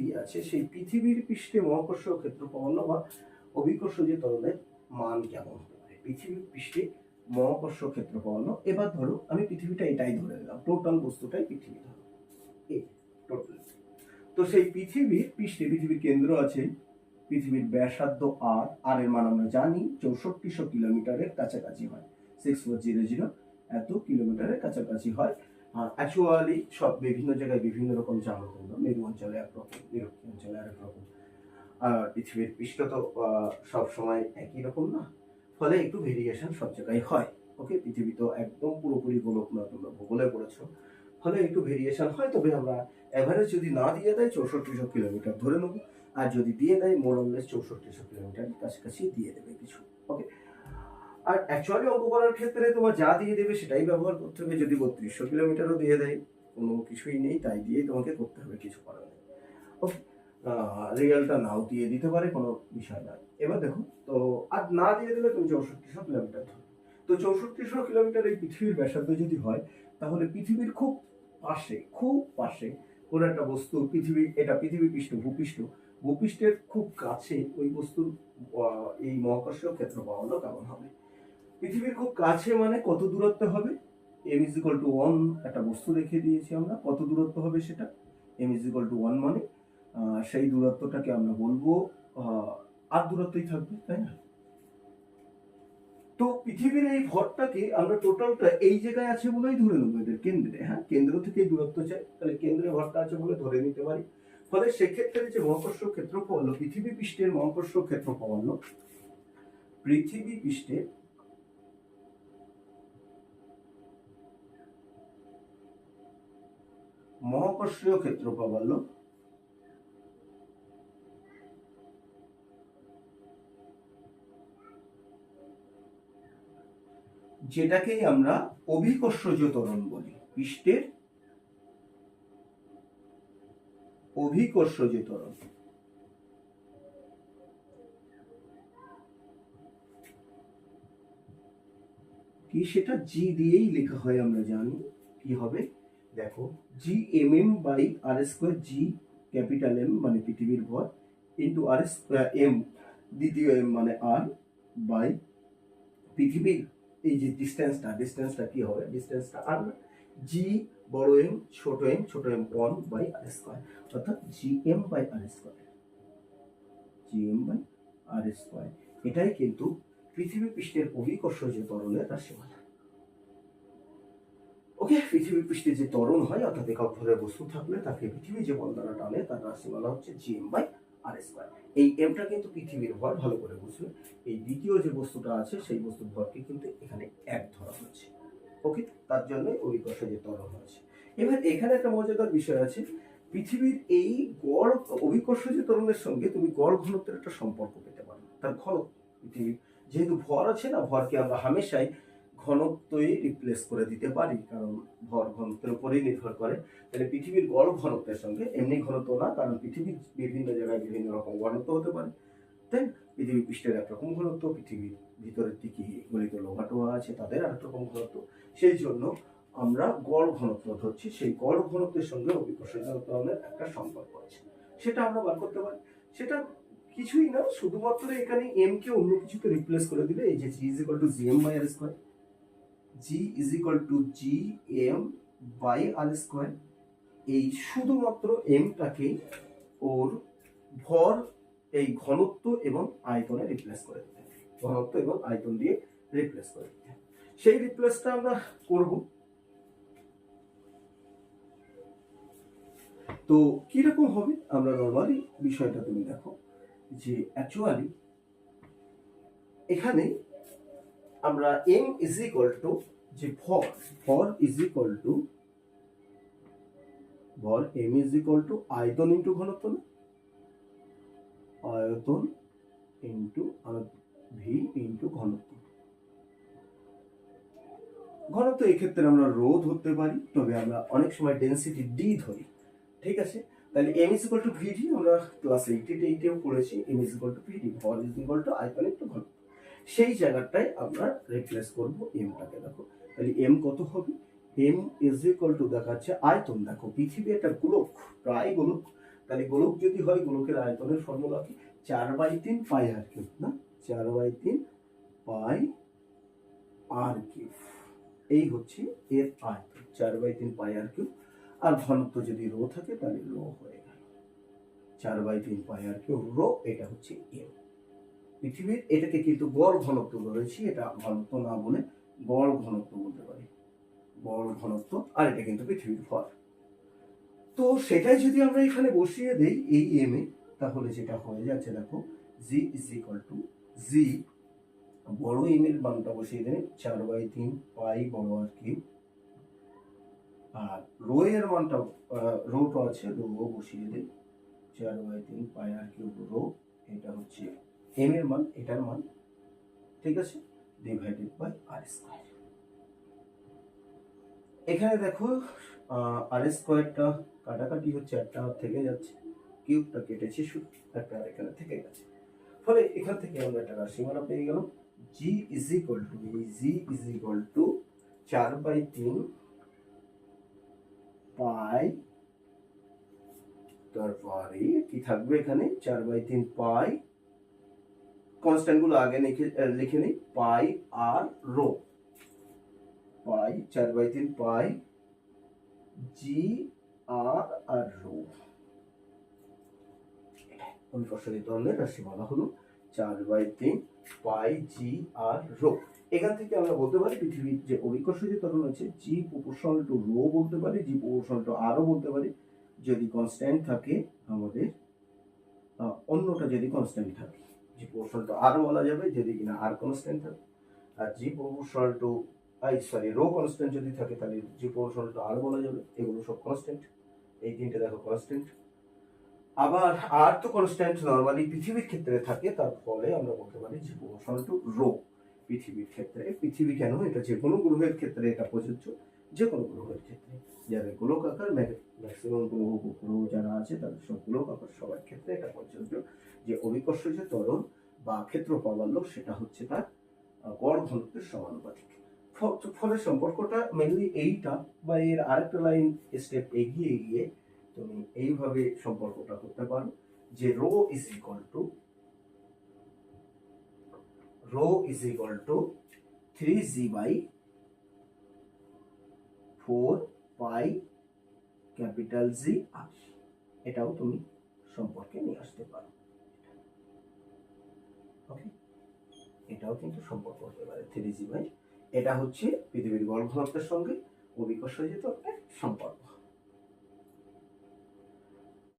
দিয়ে আছে, সেই পৃথিবীর পৃষ্ঠে মহাকর্ষ ক্ষেত্রফল বা অভিকর্ষ যে তরলের মান কেমন হতে পারে? পৃথিবীর পৃষ্ঠে মহাকর্ষ ক্ষেত্রফল, এবার ধরো আমি পৃথিবীটা এটাই ধরে নিলাম টোটাল বস্তুটাই পৃথিবী ধরো এই টোটাল তো সেই পৃথিবীর পৃষ্ঠে পৃথিবীর কেন্দ্র আছে, পৃথিবীর ব্যাসার্ধ আর আর এর মান আমরা জানি, চৌষট্টিশো কিলোমিটারের কাছাকাছি হয় সিক্স ফোর জিরো জিরো এত কিলোমিটারের কাছাকাছি হয়। অ্যাকচুয়ালি সব বিভিন্ন জায়গায় বিভিন্ন রকম জানো তোমরা মেরু অঞ্চলে একরকম নিরক্ষী অঞ্চলে আরেক রকম। আর পৃথিবীর পৃষ্ঠ তো সব সময় একই রকম না। ফলে একটু ভেরিয়েশন সব জায়গায় হয় ওকে পৃথিবী তো একদম পুরোপুরি গোলক না, তোমরা ভূগোলে পড়েছো। ফলে একটু ভেরিয়েশন হয়, তবে আমরা অ্যাভারেজ যদি না দিয়ে দেয়, চৌষট্টিশো কিলোমিটার ধরে নেব। আর যদি দিয়ে দেয় মোরলেস চৌষট্টিশো কিলোমিটার কাছাকাছি দিয়ে দেবে কিছু ওকে আর অ্যাকচুয়ালি অঙ্ক করার ক্ষেত্রে তোমার যা দিয়ে দেবে সেটাই ব্যবহার করতে হবে। যদি বত্রিশশো কিলোমিটারও দিয়ে দেয়, কোনো কিছুই নেই, তাই দিয়েই তোমাকে করতে হবে, কিছু করার নেই। ওকে রিয়েলটা নাও দিয়ে দিতে পারে, কোনো বিষয় নয়। এবার দেখো, তো আর না দিয়ে দিলে তুমি চৌষট্টিশো কিলোমিটার ধরো তো চৌষট্টিশো কিলোমিটার এই পৃথিবীর ব্যাসার্ধ যদি হয়, তাহলে পৃথিবীর খুব পাশে খুব পাশে কোনো একটা বস্তু, পৃথিবী, এটা পৃথিবী পৃষ্ঠ, ভূপৃষ্ঠ, ভূপৃষ্ঠের খুব কাছে ওই বস্তুর এই মহাকর্ষীয় ক্ষেত্র পাওয়ানো কেমন হবে? পৃথিবীর খুব কাছে মানে কত দূরত্ব হবে? M is equal to one একটা বস্তু রেখে দিয়েছি আমরা। কত দূরত্ব হবে সেটা? M is equal to one মানে সেই দূরত্বটাকে আমরা বলব আর দূরত্বই থাকবে, তাই না? তো পৃথিবীর এই ভরটাকে আমরা টোটালটা এই জায়গায় আছে বলেই ধরে নেব এদের কেন্দ্রে হ্যাঁ? কেন্দ্র থেকে দূরত্ব চাই। তাহলে কেন্দ্রে ভরটা আছে বলে ধরে নিতে পারি। ফলে সেক্ষেত্রে যে মহাকর্ষ ক্ষেত্রফল, পৃথিবী পৃষ্ঠের মহাকর্ষ ক্ষেত্রফল, পৃথিবী পৃষ্ঠের মহাকর্ষীয় ক্ষেত্রফল যেটাকেই আমরা অভিকর্ষজ ত্বরণ বলি, পৃষ্ঠের অভিকর্ষজ ত্বরণ। কি সেটা জি দিয়েই লেখা হয় আমরা জানি, কি হবে? দেখো G M M by R square G capital M মানে পৃথিবীর ভর ইন্টু আর এস এম দ্বিতীয় এম মানে আর বাই পৃথিবীর এই যে ডিস্টেন্সটা ডিস্টেন্সটা কী হবে? ডিস্টেন্সটা আর জি বড় এম ছোট এম ছোট M one by R square অর্থাৎ G M by R square G M by R square এটাই কিন্তু পৃথিবী পৃষ্ঠের অভিকর্ষ যে তরলের রাশিমালা। ওকে পৃথিবী পৃষ্ঠে যে ত্বরণ হয়, অর্থাৎ একক ভরের বস্তু থাকলে তাকে পৃথিবী যে বল দ্বারা টানে, তার রাশি রাশিমালা হচ্ছে G M by R square এই এমটা কিন্তু পৃথিবীর ভর, ভালো করে বুঝবে। এই দ্বিতীয় যে বস্তুটা আছে, সেই বস্তুর ভরকে কিন্তু এখানে এক ধরা হচ্ছে। ওকে, তার জন্য ওই অভিকর্ষ যে ত্বরণ হয়েছে। এবার এখানে একটা মজাদার বিষয় আছে। পৃথিবীর এই গড়, অভিকর্ষ যে সঙ্গে তুমি গড় ঘনত্বের একটা সম্পর্ক পেতে পারো। তার ঘনত্ব, পৃথিবীর যেহেতু ভর আছে না, ভরকে আমরা হামেশাই ঘনত্বই রিপ্লেস করে দিতে পারি, কারণ ভর ঘনত্বের উপরেই নির্ভর করে। তাহলে পৃথিবীর গড় ঘনত্বের সঙ্গে এমনি ঘনত্ব না, কারণ পৃথিবীর বিভিন্ন জায়গায় বিভিন্ন রকম ঘনত্ব হতে পারে। তাই? পৃথিবী পৃষ্ঠের একরকম ঘনত্ব, পৃথিবীর ভিতরের দিকে গলিত লোহাটোয়া আছে, তাদের আরেক রকম ঘনত্ব। সেই জন্য আমরা গড় ঘনত্ব ধরছি, সেই গড় ঘনত্বের সঙ্গে অভিকর্ষের একটা সম্পর্ক আছে। সেটা আমরা বার করতে পারি। সেটা কিছুই না, শুধুমাত্র এখানে এম কে অন্য কিছুকে রিপ্লেস করে দিলে এই যে G is equal to G M by R square G is equal to G M by R square এই শুধুমাত্র এমটাকে ওর ভর, এই ঘনত্ব এবং আয়তনে রিপ্লেস করে দিতে। ঘনত্ব এবং আয়তন দিয়ে রিপ্লেস করে দিতে। সেই রিপ্লেসটা আমরা করব তো কীরকম হবে আমরা নর্মালি বিষয়টা তুমি দেখো যে অ্যাকচুয়ালি এখানে আমরা এম ইজ ইকুয়াল টু যে ভর ভর ইজ ইকুয়াল টু ভর এম ইজ ইকুয়াল টু আয়তন ইন্টু ঘনত্ব না? আয়তন ইন্টু ভি ইন্টু ঘনত্ব। ঘনত্ব এক্ষেত্রে আমরা রো ধরতে পারি, তবে আমরা অনেক সময় ডেন্সিটি ডি ধরি। ঠিক আছে? তাহলে M is equal to V আমরা ক্লাস এইটে এইটেও পড়েছি M is equal to V D is equal to আয়তন ইন্টু ঘনত্ব। সেই জায়গাটায় আমরা রিপ্লেস করব এমটাকে দেখো, তাহলে এম কত হবে? এম ইজ ইকুয়াল টু দেখাচ্ছে আয়তন। দেখো, পৃথিবী একটা গোলক, প্রায় গোলক। তাহলে গোলক যদি হয়, গোলকের আয়তনের ফর্মুলা কি? চার বাই তিন পাই আর কিউব, না? চার বাই তিন পাই আর কিউব। এই হচ্ছে এর আয়তন, চার বাই তিন পাই আর কিউব। আর ঘনত্ব যদি রো থাকে, তাহলে রো হয়ে গেল। চার বাই তিন পাই আর কিউব, রো, এটা হচ্ছে এম পৃথিবীর এটাকে কিন্তু গড় ঘনত্ব বলেছি এটা ঘনত্ব না বলে গড় ঘনত্ব বলতে পারি। গড় ঘনত্ব, আর এটা কিন্তু পৃথিবীর ভর। তো সেটাই যদি আমরা এখানে বসিয়ে দেই, এই এম এ, তাহলে যেটা হয়ে যাচ্ছে, দেখো G is equal to G বড় এম এর মানটা বসিয়ে দেবে চার বাই তিন পাই বড় আর কি আর রো এর মানটা রোটা আছে, রো বসিয়ে দেই, চার বাই তিন পাই আর কিউব রো, এটা হচ্ছে এম এর মান, এটার মান, ঠিক আছে? ডিভাইডেড বাই আর স্কোয়ার এখানে দেখো আর স্কোয়ারটা কাটাকাটি হচ্ছে, একটা থেকে যাচ্ছে কিউবটা কেটেছে শুধু একটা আর এখানে থেকে গেছে। ফলে এখান থেকে আমরা একটা রাশিমালা পেয়ে গেলাম। G is equal to G is equal to চার বাই তিন পাই, তারপরে কি থাকবে এখানে? চার বাই তিন পাই কনস্ট্যান্টগুলো আগে লিখে লিখে নিই। পাই আর রো। পাই, চার বাই তিন, পাই জি আর আর রো। অনুপ্রসারিত ধরনের রাশিমালা হলো চার বাই তিন, পাই জি আর রো। এখান থেকে আমরা বলতে পারি পৃথিবীর যে অভিকর্ষজ ত্বরণ আছে জি প্রপোর্শনাল টু রো বলতে পারি জি প্রপোর্শনাল টু আরও বলতে পারি। যদি কনস্ট্যান্ট থাকে আমাদের অন্যটা যদি কনস্ট্যান্ট থাকে জি প্রপোর্শনাল আরও বলা যাবে, যদি কিনা আর কনস্ট্যান্ট থাকে। আর G proportional to I sorry rho constant যদি থাকে, তাহলে জি প্রপোর্শনাল টু বলা যাবে, এগুলো সব কনস্ট্যান্ট এই তিনটে দেখো কনস্ট্যান্ট আবার আর তো কনস্ট্যান্ট নর্মালি পৃথিবীর ক্ষেত্রে থাকে, তার ফলে আমরা বলতে পারি জি প্রপোর্শনাল টু রো পৃথিবীর ক্ষেত্রে, পৃথিবী কেন? এটা যে কোনো গ্রহের ক্ষেত্রে এটা প্রযোজ্য। যে কোনো গ্রহের ক্ষেত্রে। যাদের গোলক আকার ম্যাক্সিমাম গ্রহ উপগ্রহ যারা আছে, তাদের সব গোলক আকার সবার ক্ষেত্রে এটা প্রযোজ্য যে অভিকর্ষ যে ত্বরণ বা ক্ষেত্র প্রাবল্য, সেটা হচ্ছে তার গড় ঘনত্বের সমানুপাতিক। ফলে সম্পর্কটা মেনলি এইটা বা এর আরেকটা লাইন স্টেপ এগিয়ে গিয়ে তুমি এইভাবে সম্পর্কটা করতে পারো যে rho is equal to rho is equal to three G by four pi capital G R এটাও তুমি সম্পর্কে নিয়ে আসতে পারো। ওকে এটাও কিন্তু সম্পর্ক হতে পারে থ্রি জি বাই এটা হচ্ছে পৃথিবীর গড় সঙ্গে অভিকর্ষ একটা সম্পর্ক।